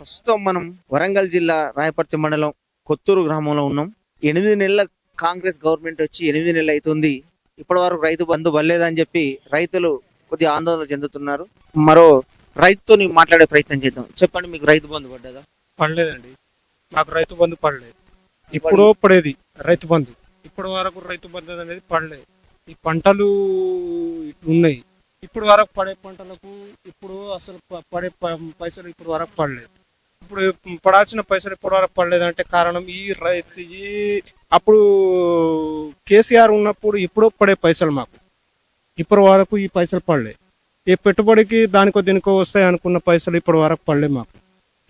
ప్రస్తుతం మనం వరంగల్ జిల్లా రాయపర్తి మండలం కొత్తూరు గ్రామంలో ఉన్నాం. ఎనిమిది నెలల కాంగ్రెస్ గవర్నమెంట్ వచ్చి ఎనిమిది నెలలు అవుతుంది. ఇప్పటి వరకు రైతు బంధు బలేదని చెప్పి రైతులు కొద్దిగా ఆందోళన చెందుతున్నారు. మరో రైతుని మాట్లాడే ప్రయత్నం చేద్దాం. చెప్పండి మీకు రైతు బంధు పడ్డదా? పడలేదండి. నాకు రైతు బంధు పడలేదు. ఇప్పుడు పడేది రైతు బంధు. ఇప్పటి వరకు రైతు బంధు అనేది పడలేదు. ఈ పంటలు ఉన్నాయి. ఇప్పుడు వరకు పడే పంటలకు ఇప్పుడు అసలు పడే పైసలు ఇప్పుడు వరకు పడలేదు. ఇప్పుడు పడాల్సిన పైసలు ఇప్పటి వరకు పడలేదంటే కారణం ఈ రైతు ఈ అప్పుడు కేసీఆర్ ఉన్నప్పుడు ఇప్పుడు పడే పైసలు మాకు. ఇప్పటి వరకు ఈ పైసలు పడలేదు ఈ పెట్టుబడికి దానికో దీనికో వస్తాయి అనుకున్న పైసలు ఇప్పటి వరకు పడలేదు మాకు.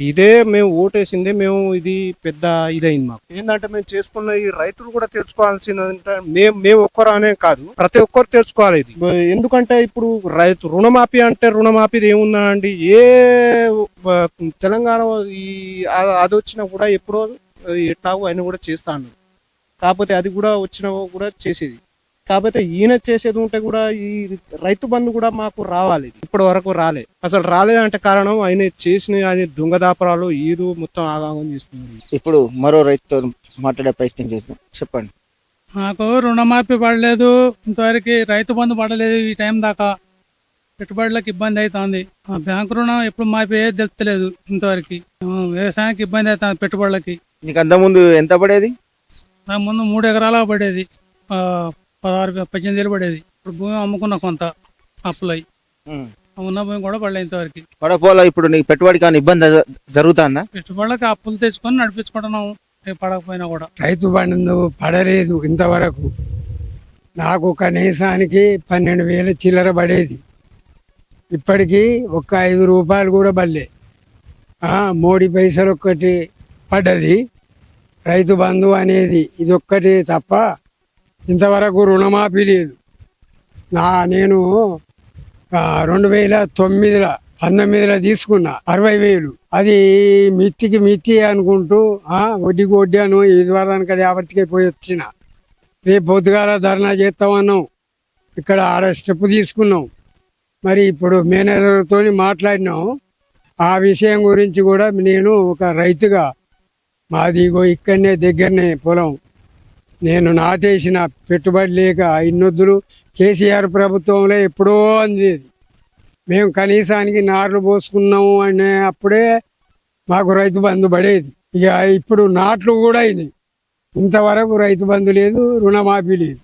ఇదే మేము ఓటేసిందే మేము ఇది పెద్ద ఇదైంది మాకు. ఏంటంటే మేము చేసుకున్న ఈ రైతులు కూడా తెలుసుకోవాల్సింది ఏంటంటే మేము మేము ఒక్కరు అనే కాదు ప్రతి ఒక్కరు తెలుసుకోవాలి ఇది. ఎందుకంటే ఇప్పుడు రైతు రుణమాఫీ అంటే రుణమాఫీది ఏముందండి? ఏ తెలంగాణ ఈ అది వచ్చినా కూడా ఎప్పుడో ఎట్లాగో ఆయన కూడా చేస్తాను కాకపోతే అది కూడా వచ్చినా కూడా చేసేది. కాకపోతే ఈయన చేసేది ఉంటే కూడా ఈ రైతు బంధు కూడా మాకు రావాలి. ఇప్పటి వరకు రాలే. అసలు రాలేదంటే కారణం ఆయన చేసిన ఆయన దొంగదాపరాలు ఈదు మొత్తం ఆగామం చేస్తున్నారు. ఇప్పుడు మరో రైతుతో మాట్లాడే ప్రయత్నం చేద్దాం. చెప్పండి. మాకు రుణమాఫీ పడలేదు. ఇంతవరకు రైతు బంధు పడలేదు ఈ టైం దాకా. పెట్టుబడులకు ఇబ్బంది అవుతుంది ఆ బ్యాంకు రుణం ఎప్పుడు మాఫీ అయ్యేది తెలుస్తలేదు ఇంతవరకు. వ్యవసాయానికి ఇబ్బంది అవుతుంది పెట్టుబడులకి. నీకు అంతకుముందు ఎంత పడేది? నాకు ముందు మూడు ఎకరాలకు పడేది. ఆ, పదహారు పద్దెనిమిది వేలు పడేది. ఇప్పుడు భూమి అమ్ముకున్న కొంత అప్పులై. ఆ ఉన్న భూమి కూడా పడలేదు ఇంతవరకు. పడపోలో ఇప్పుడు నీకు పెట్టుబడి కానీ ఇబ్బంది జరుగుతుందా? పెట్టుబడులకి అప్పులు తెచ్చుకొని నడిపించుకుంటున్నాము పడకపోయినా కూడా. రైతు బంధు పడలేదు ఇంతవరకు. నాకు కనీసానికి పన్నెండు వేల చిల్లర పడేది. ఇప్పటికీ ఒక్క ఐదు రూపాయలు కూడా పడలే. ఆ, మోడీ పైసలు ఒక్కటి పడ్డది. రైతు బంధు అనేది ఇది ఒక్కటి తప్ప ఇంతవరకు రుణమాఫీ లేదు. నా నేను రెండు వేల తొమ్మిదిలో పంతొమ్మిదిలో తీసుకున్నా అరవై వేలు. అది మిత్తికి మిత్తి అనుకుంటూ వడ్డీకి వడ్డాను ఇది వారానికి అది ఆవర్తికి పోయి వచ్చిన. రేపు పొద్దుగాల ధర్నా చేస్తామన్నాం. ఇక్కడ ఆడ స్టెప్ తీసుకున్నాం. మరి ఇప్పుడు మేనేజర్తో మాట్లాడినాం. ఆ విషయం గురించి కూడా నేను ఒక రైతుగా మాది ఇగో ఇక్కడనే దగ్గరనే పొలం. నేను నాటేసిన పెట్టుబడి లేక ఇన్నొద్దులు కేసీఆర్ ప్రభుత్వంలో ఎప్పుడో అందేది. మేము కనీసానికి నార్లు పోసుకున్నాము అనే అప్పుడే మాకు రైతు బంధు పడేది. ఇక ఇప్పుడు నాట్లు కూడా అయినాయి. ఇంతవరకు రైతు బంధు లేదు రుణమాఫీ లేదు.